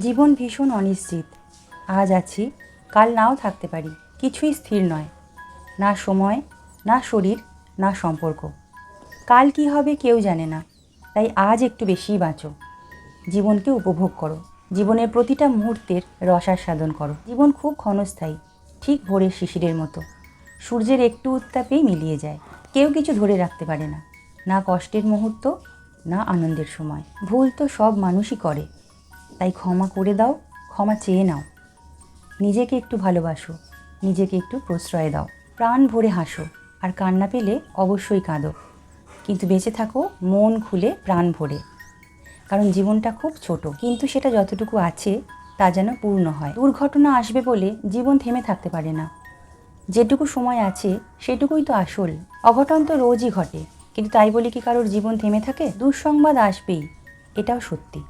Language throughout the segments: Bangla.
জীবন ভীষণ অনিশ্চিত। আজ আছি, কাল নাও থাকতে পারি, কিছুই স্থির নয়। না সময়, না শরীর, না সম্পর্ক। কাল কি হবে কেউ জানে না, তাই আজ একটু বেশিই বাঁচো। জীবনকে উপভোগ করো, জীবনের প্রতিটা মুহূর্তের রসাস্বাদন করো। জীবন খুব ক্ষণস্থায়ী, ঠিক ভোরের শিশিরের মতো। সূর্যের একটু উত্তাপেই মিলিয়ে যায়। কেউ কিছু ধরে রাখতে পারে না না কষ্টের মুহূর্ত, না আনন্দের সময়। ভুল তো সব মানুষই করে। তাই ক্ষমা করে দাও, ক্ষমা চেয়ে নাও। নিজেকে একটু ভালোবাসো, নিজেকে একটু প্রশ্রয় দাও। প্রাণ ভরে হাসো, আর কান্না পেলে অবশ্যই কাঁদো। কিন্তু বেঁচে থাকো, মন খুলে প্রাণ ভরে। কারণ জীবনটা খুব ছোট, কিন্তু সেটা যতটুকু আছে, তা যেন পূর্ণ হয়। দুর্ঘটনা আসবে বলে জীবন থেমে থাকতে পারে না। যেটুকু সময় আছে, সেটুকুই তো আসল। অঘটন তো রোজই ঘটে। কিন্তু তাই বলে কি কারোর জীবন থেমে থাকে? দুঃসংবাদ আসবেই, এটাও সত্যি।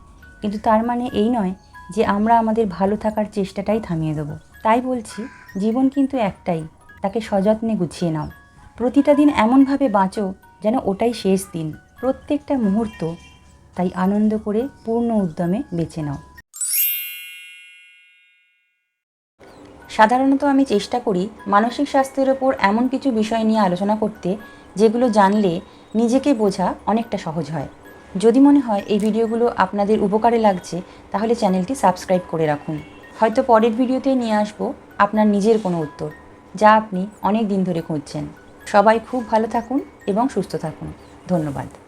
কিন্তু তার মানে এই নয় যে আমরা আমাদের ভালো থাকার চেষ্টাটাই থামিয়ে দেবো। তাই বলছি, জীবন কিন্তু একটাই, তাকে সযত্নে গুছিয়ে নাও। প্রতিটা দিন এমনভাবে বাঁচো যেন ওটাই শেষ দিন, প্রত্যেকটা মুহূর্ত তাই আনন্দ করে পূর্ণ উদ্যমে বেছে নাও। সাধারণত আমি চেষ্টা করি মানসিক স্বাস্থ্যের ওপর এমন কিছু বিষয় নিয়ে আলোচনা করতে যেগুলো জানলে নিজেকে বোঝা অনেকটা সহজ হয়। যদি মনে হয় এই ভিডিওগুলো আপনাদের উপকারে লাগছে, তাহলে চ্যানেলটি সাবস্ক্রাইব করে রাখুন। হয়তো পরের ভিডিওতে নিয়ে আসব আপনার নিজের কোনো উত্তর, যা আপনি অনেক দিন ধরে খুঁজছেন। সবাই খুব ভালো থাকুন এবং সুস্থ থাকুন। ধন্যবাদ।